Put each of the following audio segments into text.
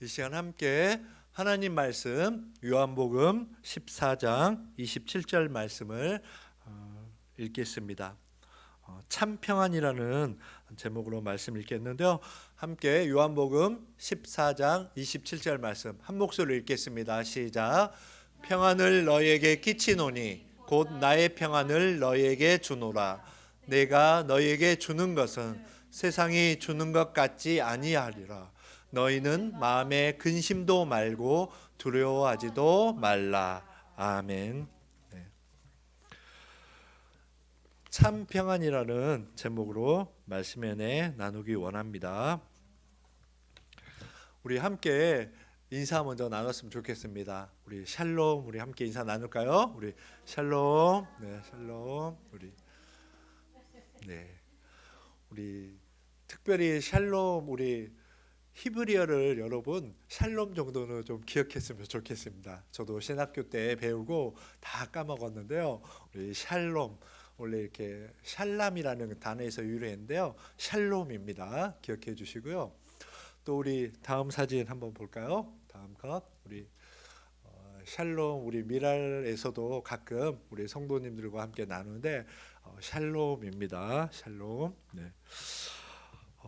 이 시간 함께 하나님 말씀 요한복음 14장 27절 말씀을 어, 읽겠습니다. 어, 참 평안이라는 제목으로 말씀 읽겠는데요. 함께 요한복음 14장 27절 말씀 한 목소리로 읽겠습니다. 시작. 평안을 너희에게 끼치노니 곧 나의 평안을 너희에게 주노라. 내가 너희에게 주는 것은 세상이 주는 것 같지 아니하리라. 너희는 마음에 근심도 말고 두려워하지도 말라. 아멘. 네. 참 평안이라는 제목으로 말씀에 내 나누기 원합니다. 우리 함께 인사 먼저 나눴으면 좋겠습니다. 우리 샬롬 우리 함께 인사 나눌까요? 우리 샬롬. 네, 샬롬. 우리 네. 우리 특별히 샬롬 우리 히브리어를 여러분 샬롬 정도는 좀 기억했으면 좋겠습니다. 저도 신학교 때 배우고 다 까먹었는데요. 우리 샬롬 원래 이렇게 샬람이라는 단어에서 유래했는데요. 샬롬입니다. 기억해 주시고요. 또 우리 다음 사진 한번 볼까요? 다음 것 우리 어, 샬롬 우리 미랄에서도 가끔 우리 성도님들과 함께 나누는데 어, 샬롬입니다. 샬롬. 네.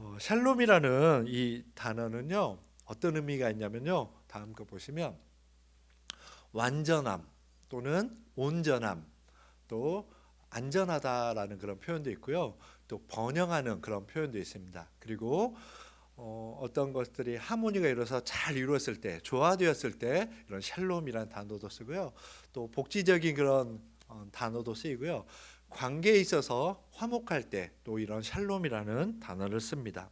어, 샬롬이라는 이 단어는요 어떤 의미가 있냐면요 다음 거 보시면 완전함 또는 온전함 또 안전하다라는 그런 표현도 있고요 또 번영하는 그런 표현도 있습니다. 그리고 어, 어떤 것들이 하모니가 이루어서 잘 이루었을 때 조화되었을 때 이런 샬롬이라는 단어도 쓰고요 또 복지적인 그런 어, 단어도 쓰이고요 관계에 있어서 화목할 때 또 이런 샬롬이라는 단어를 씁니다.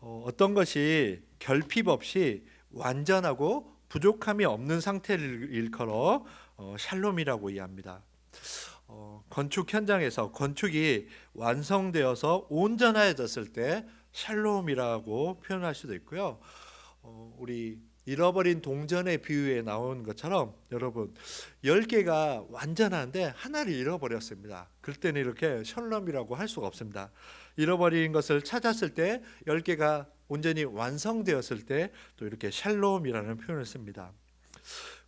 어, 어떤 것이 결핍 없이 완전하고 부족함이 없는 상태를 일컬어 어, 샬롬이라고 이해합니다. 어, 건축 현장에서 건축이 완성되어서 온전해졌을 때 샬롬이라고 표현할 수도 있고요. 어, 우리 잃어버린 동전의 비유에 나온 것처럼 여러분 열 개가 완전한데 하나를 잃어버렸습니다. 그럴 때는 이렇게 셜롬이라고 할 수가 없습니다. 잃어버린 것을 찾았을 때열 개가 온전히 완성되었을 때 또 이렇게 샬롬이라는 표현을 씁니다.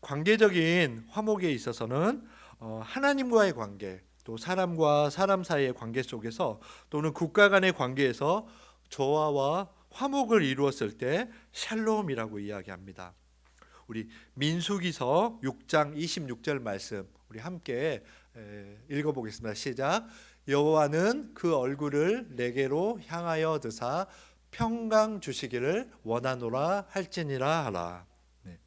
관계적인 화목에 있어서는 어, 하나님과의 관계, 또 사람과 사람 사이의 관계 속에서 또는 국가 간의 관계에서 조화와 화목을 이루었을 때 샬롬이라고 이야기합니다. 우리 민수기서 6장 26절 말씀 우리 함께 읽어 보겠습니다. 시작. 여호와는 그 얼굴을 내게로 향하여 드사 평강 주시기를 원하노라 할지니라 하라. 네.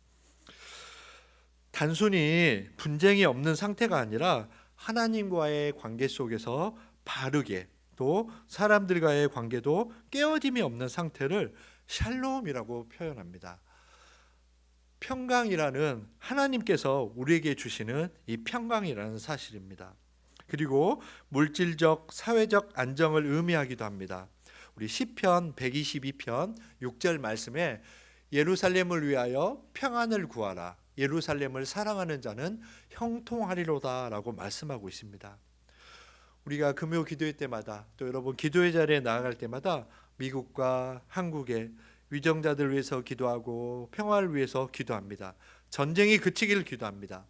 단순히 분쟁이 없는 상태가 아니라 하나님과의 관계 속에서 바르게 또 사람들과의 관계도 깨어짐이 없는 상태를 샬롬이라고 표현합니다. 평강이라는 하나님께서 우리에게 주시는 이 평강이라는 사실입니다. 그리고 물질적, 사회적 안정을 의미하기도 합니다. 우리 시편 122편 6절 말씀에 예루살렘을 위하여 평안을 구하라. 예루살렘을 사랑하는 자는 형통하리로다라고 말씀하고 있습니다. 우리가 금요 기도회 때마다 또 여러분 기도회 자리에 나아갈 때마다 미국과 한국의 위정자들 위해서 기도하고 평화를 위해서 기도합니다. 전쟁이 그치기를 기도합니다.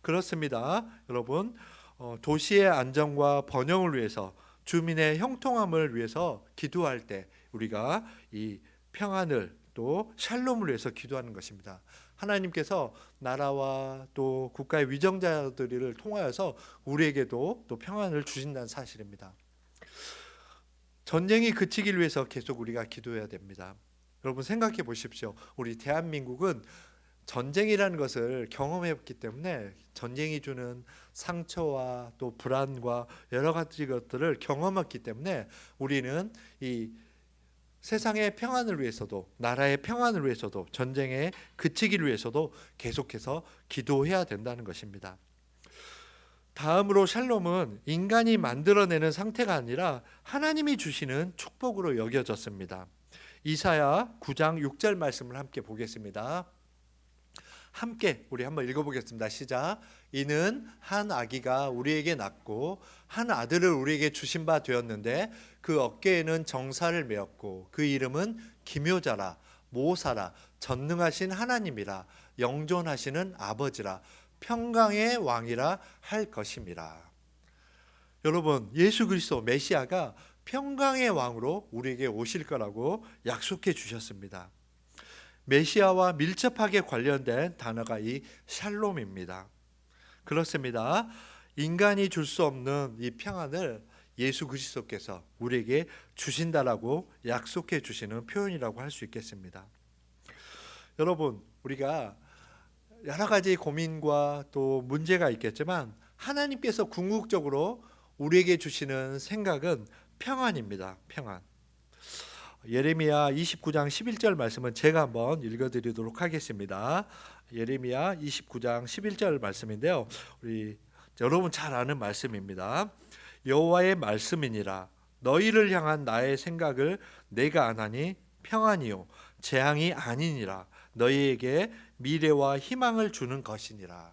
그렇습니다. 여러분 어, 도시의 안정과 번영을 위해서 주민의 형통함을 위해서 기도할 때 우리가 이 평안을 또 샬롬을 위해서 기도하는 것입니다. 하나님께서 나라와 또 국가의 위정자들을 통하여서 우리에게도 또 평안을 주신다는 사실입니다. 전쟁이 그치길 위해서 계속 우리가 기도해야 됩니다. 여러분 생각해 보십시오. 우리 대한민국은 전쟁이라는 것을 경험했기 때문에 전쟁이 주는 상처와 또 불안과 여러 가지 것들을 경험했기 때문에 우리는 이 세상의 평안을 위해서도 나라의 평안을 위해서도 전쟁에 그치기를 위해서도 계속해서 기도해야 된다는 것입니다. 다음으로 샬롬은 인간이 만들어내는 상태가 아니라 하나님이 주시는 축복으로 여겨졌습니다. 이사야 9장 6절 말씀을 함께 보겠습니다. 함께 우리 한번 읽어보겠습니다. 시작. 이는 한 아기가 우리에게 낳고 한 아들을 우리에게 주신 바 되었는데 그 어깨에는 정사를 메었고 그 이름은 기묘자라 모사라 전능하신 하나님이라 영존하시는 아버지라 평강의 왕이라 할 것임이라. 여러분 예수 그리스도 메시아가 평강의 왕으로 우리에게 오실 거라고 약속해 주셨습니다. 메시아와 밀접하게 관련된 단어가 이 샬롬입니다. 그렇습니다. 인간이 줄 수 없는 이 평안을 예수 그리스도께서 우리에게 주신다라고 약속해 주시는 표현이라고 할 수 있겠습니다. 여러분, 우리가 여러 가지 고민과 또 문제가 있겠지만 하나님께서 궁극적으로 우리에게 주시는 생각은 평안입니다. 평안. 예레미야 29장 11절 말씀은 제가 한번 읽어 드리도록 하겠습니다. 예레미야 29장 11절 말씀인데요. 우리 여러분 잘 아는 말씀입니다. 여호와의 말씀이니라 너희를 향한 나의 생각을 내가 아나니 평안이요 재앙이 아니니라 너희에게 미래와 희망을 주는 것이니라.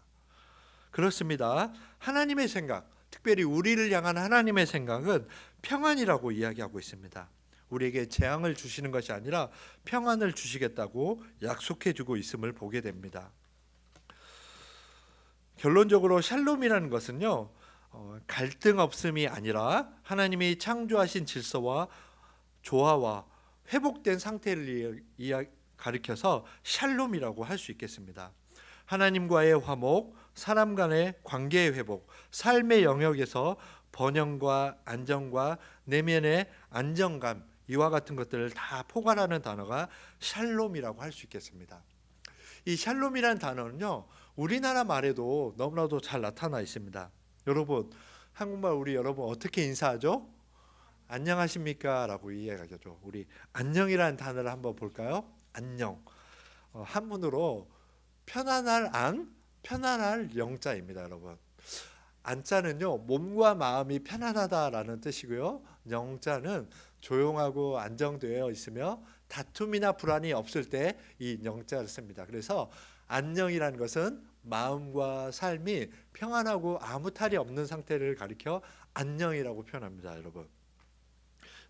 그렇습니다. 하나님의 생각, 특별히 우리를 향한 하나님의 생각은 평안이라고 이야기하고 있습니다. 우리에게 재앙을 주시는 것이 아니라 평안을 주시겠다고 약속해 주고 있음을 보게 됩니다. 결론적으로 샬롬이라는 것은요. 어, 갈등 없음이 아니라 하나님이 창조하신 질서와 조화와 회복된 상태를 가리켜서 샬롬이라고 할 수 있겠습니다. 하나님과의 화목, 사람 간의 관계의 회복, 삶의 영역에서 번영과 안정과 내면의 안정감 이와 같은 것들을 다 포괄하는 단어가 샬롬이라고 할 수 있겠습니다. 이 샬롬이라는 단어는요 우리나라 말에도 너무나도 잘 나타나 있습니다. 여러분 한국말 우리 여러분 어떻게 인사하죠? 안녕하십니까라고 이야기하죠. 우리 안녕이라는 단어를 한번 볼까요? 안녕. 어, 한문으로 편안할 안, 편안할 영자입니다, 여러분. 안자는요 몸과 마음이 편안하다라는 뜻이고요. 영자는 조용하고 안정되어 있으며 다툼이나 불안이 없을 때 이 영자를 씁니다. 그래서 안녕이라는 것은 마음과 삶이 평안하고 아무 탈이 없는 상태를 가리켜 안녕이라고 표현합니다, 여러분.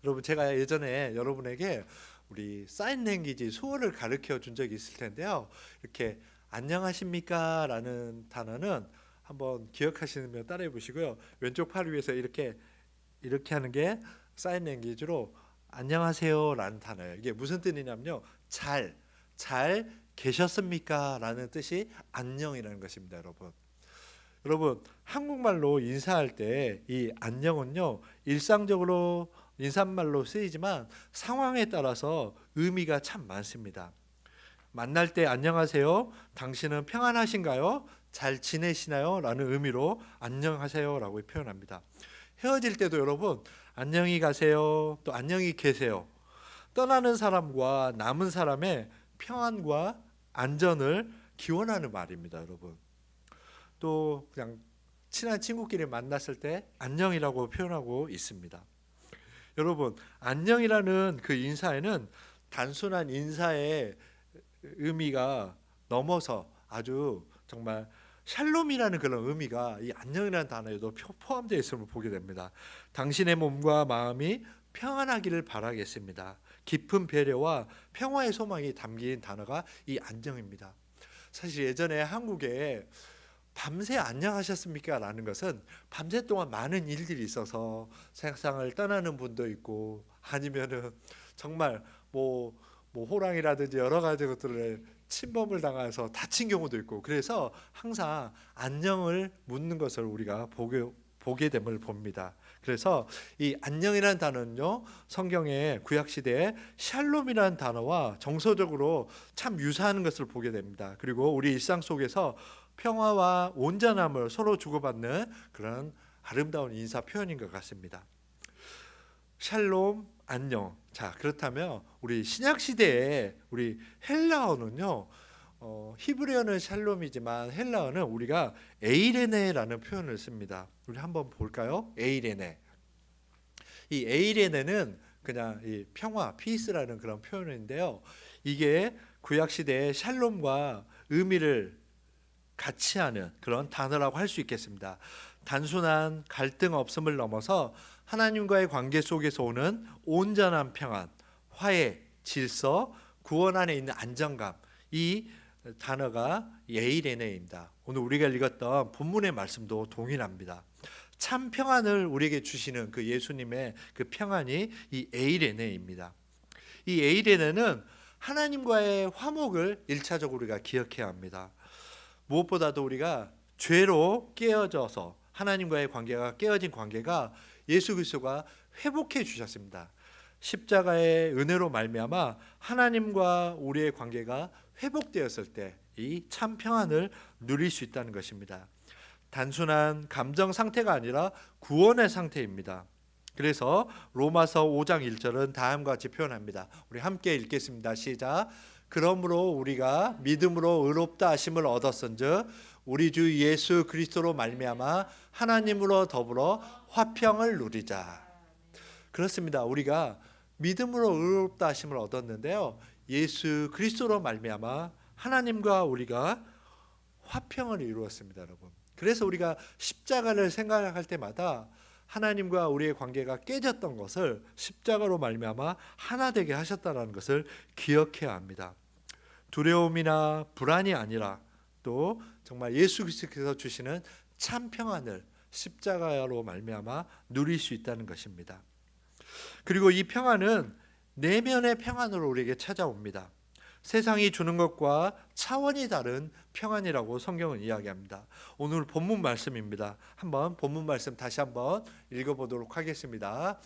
여러분 제가 예전에 여러분에게 우리 사인 랭귀지 수어를 가르쳐 준 적이 있을 텐데요. 이렇게 안녕하십니까라는 단어는 한번 기억하시면 따라해 보시고요. 왼쪽 팔 위에서 이렇게 이렇게 하는 게 사인 랭귀지로 안녕하세요라는 단어예요. 이게 무슨 뜻이냐면요. 잘, 잘 계셨습니까 라는 뜻이 안녕이라는 것입니다, 여러분. 여러분, 한국말로 인사할 때 이 안녕은요. 일상적으로 인사말로 쓰이지만 상황에 따라서 의미가 참 많습니다. 만날 때 안녕하세요. 당신은 평안하신가요? 잘 지내시나요? 라는 의미로 안녕하세요라고 표현합니다. 헤어질 때도 여러분 안녕히 가세요. 또 안녕히 계세요. 떠나는 사람과 남은 사람의 평안과 안전을 기원하는 말입니다, 여러분. 또 그냥 친한 친구끼리 만났을 때 안녕이라고 표현하고 있습니다. 여러분, 안녕이라는 그 인사에는 단순한 인사의 의미가 넘어서 아주 정말 샬롬이라는 그런 의미가 이 안녕이라는 단어에도 포함되어 있음을 보게 됩니다. 당신의 몸과 마음이 평안하기를 바라겠습니다. 깊은 배려와 평화의 소망이 담긴 단어가 이 안녕입니다. 사실 예전에 한국에 밤새 안녕하셨습니까? 라는 것은 밤새 동안 많은 일들이 있어서 세상을 떠나는 분도 있고 아니면은 정말 뭐, 뭐 호랑이라든지 여러 가지 것들을 침범을 당해서 다친 경우도 있고 그래서 항상 안녕을 묻는 것을 우리가 보게, 보게 됨을 봅니다. 그래서 이 안녕이라는 단어는요 성경의 구약 시대에 샬롬이라는 단어와 정서적으로 참 유사한 것을 보게 됩니다. 그리고 우리 일상 속에서 평화와 온전함을 서로 주고받는 그런 아름다운 인사 표현인 것 같습니다. 샬롬 안녕. 자 그렇다면 우리 신약 시대에 우리 헬라어는요. 어, 히브리어는 샬롬이지만 헬라어는 우리가 에이레네라는 표현을 씁니다. 우리 한번 볼까요? 에이레네. 이 에이레네는 그냥 이 평화, 피스라는 그런 표현인데요. 이게 구약 시대의 샬롬과 의미를 같이 하는 그런 단어라고 할 수 있겠습니다. 단순한 갈등 없음을 넘어서 하나님과의 관계 속에서 오는 온전한 평안, 화해, 질서, 구원 안에 있는 안정감 이 단어가 예이레네입니다. 오늘 우리가 읽었던 본문의 말씀도 동일합니다. 참 평안을 우리에게 주시는 그 예수님의 그 평안이 이 에이레네입니다. 이 에이레네는 하나님과의 화목을 일차적으로 우리가 기억해야 합니다. 무엇보다도 우리가 죄로 깨어져서 하나님과의 관계가 깨어진 관계가 예수 그리스도가 회복해 주셨습니다. 십자가의 은혜로 말미암아 하나님과 우리의 관계가 회복되었을 때 이 참 평안을 누릴 수 있다는 것입니다. 단순한 감정 상태가 아니라 구원의 상태입니다. 그래서 로마서 5장 1절은 다음과 같이 표현합니다. 우리 함께 읽겠습니다. 시작. 그러므로 우리가 믿음으로 의롭다 하심을 얻었은즉 우리 주 예수 그리스도로 말미암아 하나님으로 더불어 화평을 누리자. 그렇습니다. 우리가 믿음으로 의롭다 하심을 얻었는데요. 예수 그리스도로 말미암아 하나님과 우리가 화평을 이루었습니다, 여러분. 그래서 우리가 십자가를 생각할 때마다 하나님과 우리의 관계가 깨졌던 것을 십자가로 말미암아 하나 되게 하셨다라는 것을 기억해야 합니다. 두려움이나 불안이 아니라 또 정말 예수 그리스도께서 주시는 참 평안을 십자가로 말미암아 누릴 수 있다는 것입니다. 그리고 이 평안은 내면의 평안으로 우리에게 찾아옵니다. 세상이 주는 것과 차원이 다른 평안이라고 성경은 이야기합니다. 오늘 본문 말씀입니다. 한번 본문 말씀 다시 한번 읽어보도록 하겠습니다.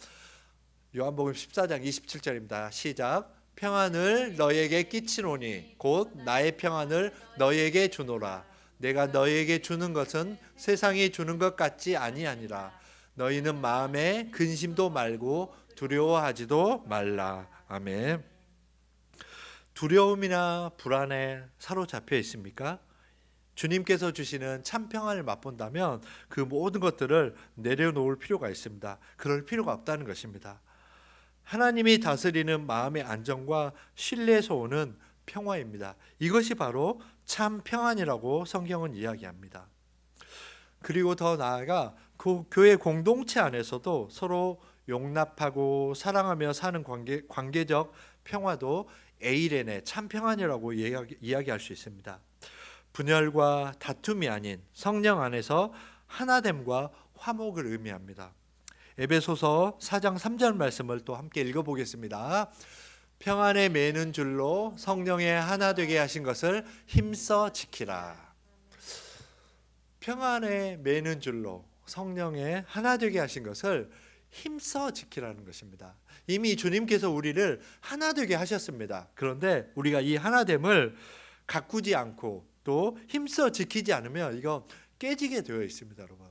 요한복음 14장 27절입니다. 시작. 평안을 너에게 끼치노니 곧 나의 평안을 너에게 주노라. 내가 너에게 주는 것은 세상이 주는 것 같지 아니하니라. 너희는 마음에 근심도 말고 두려워하지도 말라. 아멘. 두려움이나 불안에 사로잡혀 있습니까? 주님께서 주시는 참 평안을 맛본다면 그 모든 것들을 내려놓을 필요가 있습니다. 그럴 필요가 없다는 것입니다. 하나님이 다스리는 마음의 안정과 신뢰에서 오는 평화입니다. 이것이 바로 참 평안이라고 성경은 이야기합니다. 그리고 더 나아가 그 교회 공동체 안에서도 서로 용납하고 사랑하며 사는 관계, 관계적 평화도 에이렌의 참 평안이라고 이야기, 이야기할 수 있습니다. 분열과 다툼이 아닌 성령 안에서 하나됨과 화목을 의미합니다. 에베소서 4장 3절 말씀을 또 함께 읽어보겠습니다. 평안에 매는 줄로 성령에 하나 되게 하신 것을 힘써 지키라. 평안에 매는 줄로 성령에 하나 되게 하신 것을 힘써 지키라는 것입니다. 이미 주님께서 우리를 하나 되게 하셨습니다. 그런데 우리가 이 하나됨을 가꾸지 않고 또 힘써 지키지 않으면 이거 깨지게 되어 있습니다, 여러분.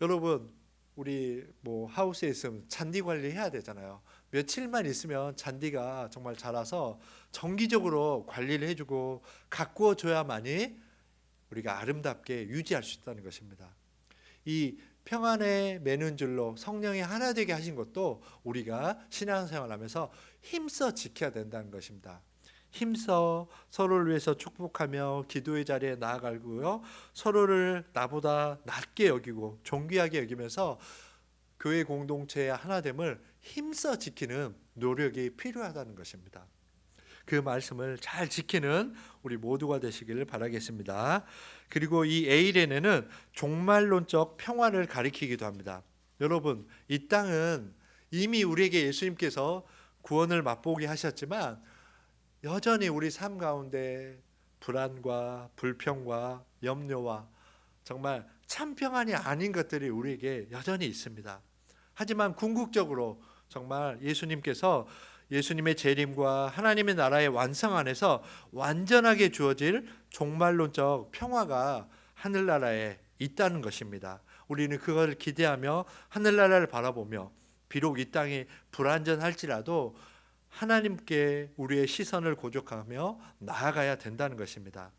여러분, 우리 뭐 하우스에 있으면 잔디 관리해야 되잖아요. 며칠만 있으면 잔디가 정말 자라서 정기적으로 관리를 해주고 가꾸어 줘야만이 우리가 아름답게 유지할 수 있다는 것입니다. 이 평안에 매는 줄로 성령이 하나 되게 하신 것도 우리가 신앙생활하면서 힘써 지켜야 된다는 것입니다. 힘써 서로를 위해서 축복하며 기도의 자리에 나아가고요. 서로를 나보다 낮게 여기고 존귀하게 여기면서 교회 공동체의 하나됨을 힘써 지키는 노력이 필요하다는 것입니다. 그 말씀을 잘 지키는 우리 모두가 되시기를 바라겠습니다. 그리고 이 에이레네는 종말론적 평화를 가리키기도 합니다. 여러분, 이 땅은 이미 우리에게 예수님께서 구원을 맛보게 하셨지만 여전히 우리 삶 가운데 불안과 불평과 염려와 정말 참 평안이 아닌 것들이 우리에게 여전히 있습니다. 하지만 궁극적으로 정말 예수님께서 예수님의 재림과 하나님의 나라의 완성 안에서 완전하게 주어질 종말론적 평화가 하늘나라에 있다는 것입니다. 우리는 그걸 기대하며 하늘나라를 바라보며 비록 이 땅이 불안전할지라도 하나님께 우리의 시선을 고족하며 나아가야 된다는 것입니다.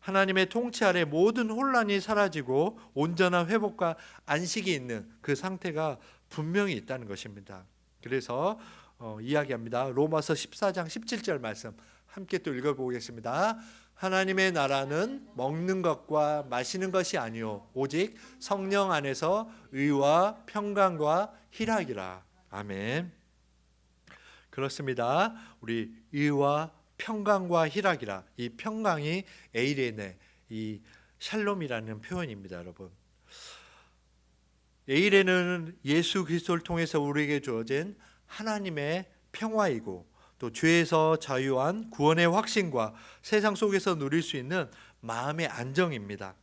하나님의 통치 아래 모든 혼란이 사라지고 온전한 회복과 안식이 있는 그 상태가 분명히 있다는 것입니다. 그래서 어, 이야기합니다. 로마서 14장 17절 말씀 함께 또 읽어보겠습니다. 하나님의 나라는 먹는 것과 마시는 것이 아니요 오직 성령 안에서 의와 평강과 희락이라. 아멘. 그렇습니다. 우리 의와 평강과 희락이라 이 평강이 에이레네 이 샬롬이라는 표현입니다, 여러분. 에이레는 예수 그리스도를 통해서 우리에게 주어진 하나님의 평화이고 또 죄에서 자유한 구원의 확신과 세상 속에서 누릴 수 있는 마음의 안정입니다.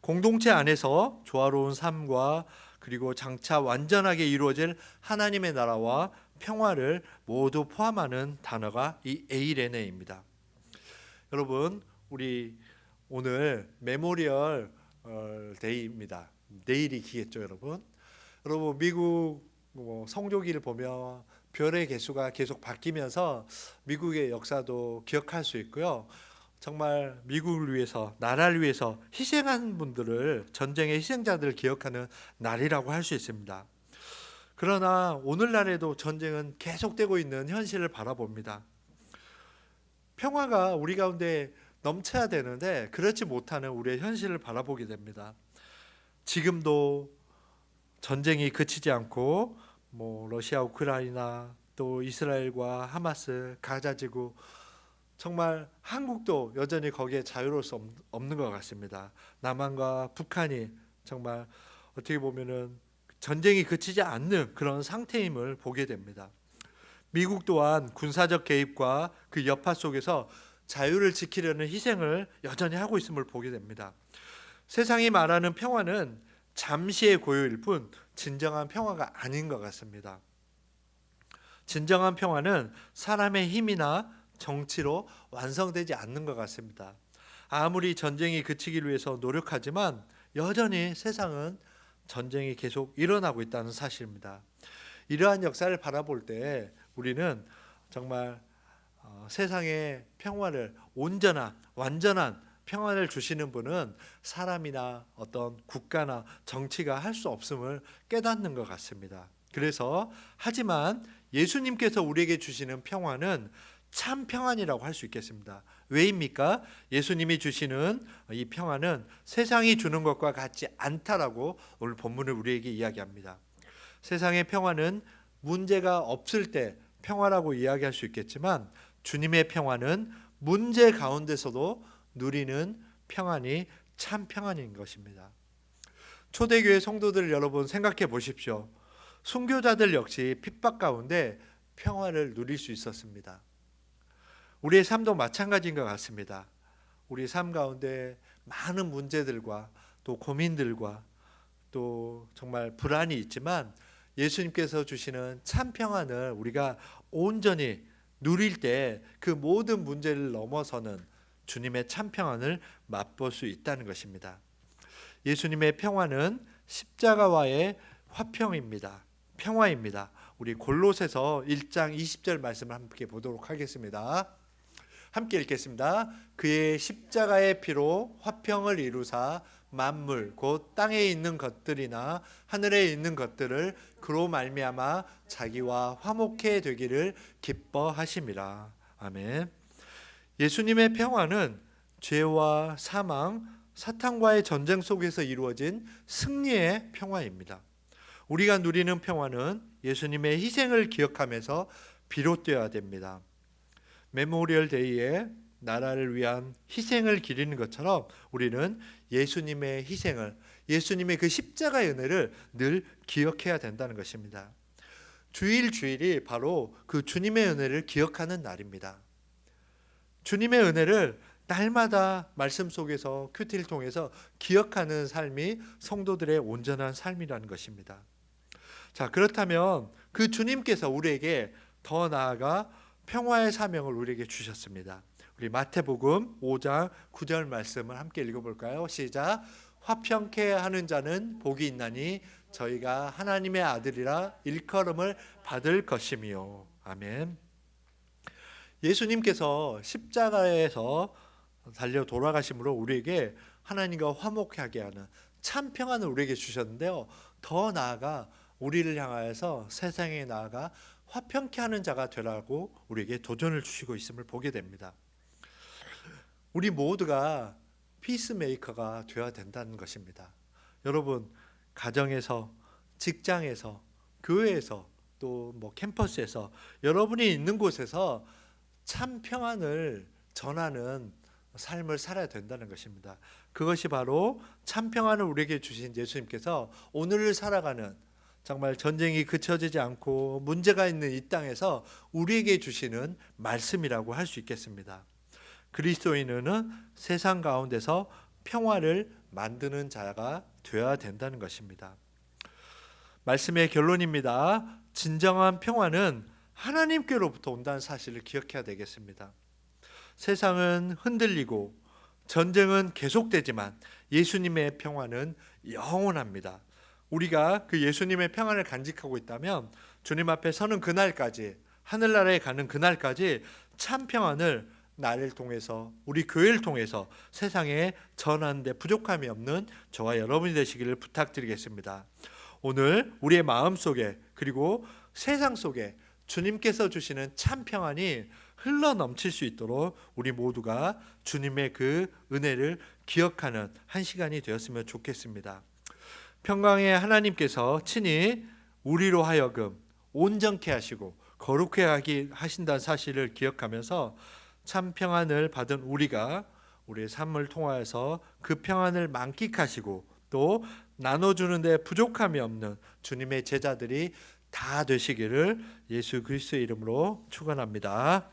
공동체 안에서 조화로운 삶과 그리고 장차 완전하게 이루어질 하나님의 나라와 평화를 모두 포함하는 단어가 이 에이레네입니다. 여러분, 우리 오늘 메모리얼 어, 데이입니다. 내일이 기겠죠, 여러분. 여러분 미국 뭐 성조기를 보면 별의 개수가 계속 바뀌면서 미국의 역사도 기억할 수 있고요. 정말 미국을 위해서 나라를 위해서 희생한 분들을 전쟁의 희생자들을 기억하는 날이라고 할 수 있습니다. 그러나 오늘날에도 전쟁은 계속되고 있는 현실을 바라봅니다. 평화가 우리 가운데 넘쳐야 되는데 그렇지 못하는 우리의 현실을 바라보게 됩니다. 지금도 전쟁이 그치지 않고 뭐 러시아 우크라이나 또 이스라엘과 하마스 가자지구 정말 한국도 여전히 거기에 자유로울 수 없- 없는 것 같습니다. 남한과 북한이 정말 어떻게 보면은 전쟁이 그치지 않는 그런 상태임을 보게 됩니다. 미국 또한 군사적 개입과 그 여파 속에서 자유를 지키려는 희생을 여전히 하고 있음을 보게 됩니다. 세상이 말하는 평화는 잠시의 고요일 뿐 진정한 평화가 아닌 것 같습니다. 진정한 평화는 사람의 힘이나 정치로 완성되지 않는 것 같습니다. 아무리 전쟁이 그치기를 위해서 노력하지만 여전히 세상은 전쟁이 계속 일어나고 있다는 사실입니다. 이러한 역사를 바라볼 때 우리는 정말 어, 세상의 평화를 온전한 완전한 평안을 주시는 분은 사람이나 어떤 국가나 정치가 할 수 없음을 깨닫는 것 같습니다. 그래서 하지만 예수님께서 우리에게 주시는 평화는 참 평안이라고 할 수 있겠습니다. 왜입니까? 예수님이 주시는 이 평안은 세상이 주는 것과 같지 않다라고 오늘 본문을 우리에게 이야기합니다. 세상의 평화는 문제가 없을 때 평화라고 이야기할 수 있겠지만 주님의 평화는 문제 가운데서도 누리는 평안이 참 평안인 것입니다. 초대교회 성도들 여러분 생각해 보십시오. 순교자들 역시 핍박 가운데 평화를 누릴 수 있었습니다. 우리의 삶도 마찬가지인 것 같습니다. 우리 삶 가운데 많은 문제들과 또 고민들과 또 정말 불안이 있지만 예수님께서 주시는 참 평안을 우리가 온전히 누릴 때 그 모든 문제를 넘어서는 주님의 참 평안을 맛볼 수 있다는 것입니다. 예수님의 평화는 십자가와의 화평입니다. 평화입니다. 우리 골로새서 1장 20절 말씀을 함께 보도록 하겠습니다. 함께 읽겠습니다. 그의 십자가의 피로 화평을 이루사 만물 곧 땅에 있는 것들이나 하늘에 있는 것들을 그로 말미암아 자기와 화목해 되기를 기뻐하심이라. 아멘. 예수님의 평화는 죄와 사망, 사탄과의 전쟁 속에서 이루어진 승리의 평화입니다. 우리가 누리는 평화는 예수님의 희생을 기억하면서 비롯되어야 됩니다. 메모리얼 데이에 나라를 위한 희생을 기리는 것처럼 우리는 예수님의 희생을 예수님의 그 십자가의 은혜를 늘 기억해야 된다는 것입니다. 주일 주일이 바로 그 주님의 은혜를 기억하는 날입니다. 주님의 은혜를 날마다 말씀 속에서 큐티를 통해서 기억하는 삶이 성도들의 온전한 삶이라는 것입니다. 자, 그렇다면 그 주님께서 우리에게 더 나아가 평화의 사명을 우리에게 주셨습니다. 우리 마태복음 5장 9절 말씀을 함께 읽어볼까요? 시작. 화평케 하는 자는 복이 있나니 저희가 하나님의 아들이라 일컬음을 받을 것이미요. 아멘. 예수님께서 십자가에서 달려 돌아가심으로 우리에게 하나님과 화목하게 하는 참 평안을 우리에게 주셨는데요. 더 나아가 우리를 향하여서 세상에 나아가 화평케 하는 자가 되라고 우리에게 도전을 주시고 있음을 보게 됩니다. 우리 모두가 피스메이커가 되어야 된다는 것입니다. 여러분 가정에서 직장에서 교회에서 또 뭐 캠퍼스에서 여러분이 있는 곳에서 참 평안을 전하는 삶을 살아야 된다는 것입니다. 그것이 바로 참 평안을 우리에게 주신 예수님께서 오늘을 살아가는 정말 전쟁이 그쳐지지 않고 문제가 있는 이 땅에서 우리에게 주시는 말씀이라고 할 수 있겠습니다. 그리스도인은 세상 가운데서 평화를 만드는 자가 되어야 된다는 것입니다. 말씀의 결론입니다. 진정한 평화는 하나님께로부터 온다는 사실을 기억해야 되겠습니다. 세상은 흔들리고 전쟁은 계속되지만 예수님의 평화는 영원합니다. 우리가 그 예수님의 평안을 간직하고 있다면 주님 앞에 서는 그날까지 하늘나라에 가는 그날까지 참 평안을 나를 통해서 우리 교회를 통해서 세상에 전하는데 부족함이 없는 저와 여러분이 되시기를 부탁드리겠습니다. 오늘 우리의 마음 속에 그리고 세상 속에 주님께서 주시는 참 평안이 흘러 넘칠 수 있도록 우리 모두가 주님의 그 은혜를 기억하는 한 시간이 되었으면 좋겠습니다. 평강의 하나님께서 친히 우리로 하여금 온전케 하시고 거룩해 하기 하신다는 사실을 기억하면서 참 평안을 받은 우리가 우리의 삶을 통하여서 그 평안을 만끽하시고 또 나눠주는데 부족함이 없는 주님의 제자들이 다 되시기를 예수 그리스도의 이름으로 축원합니다.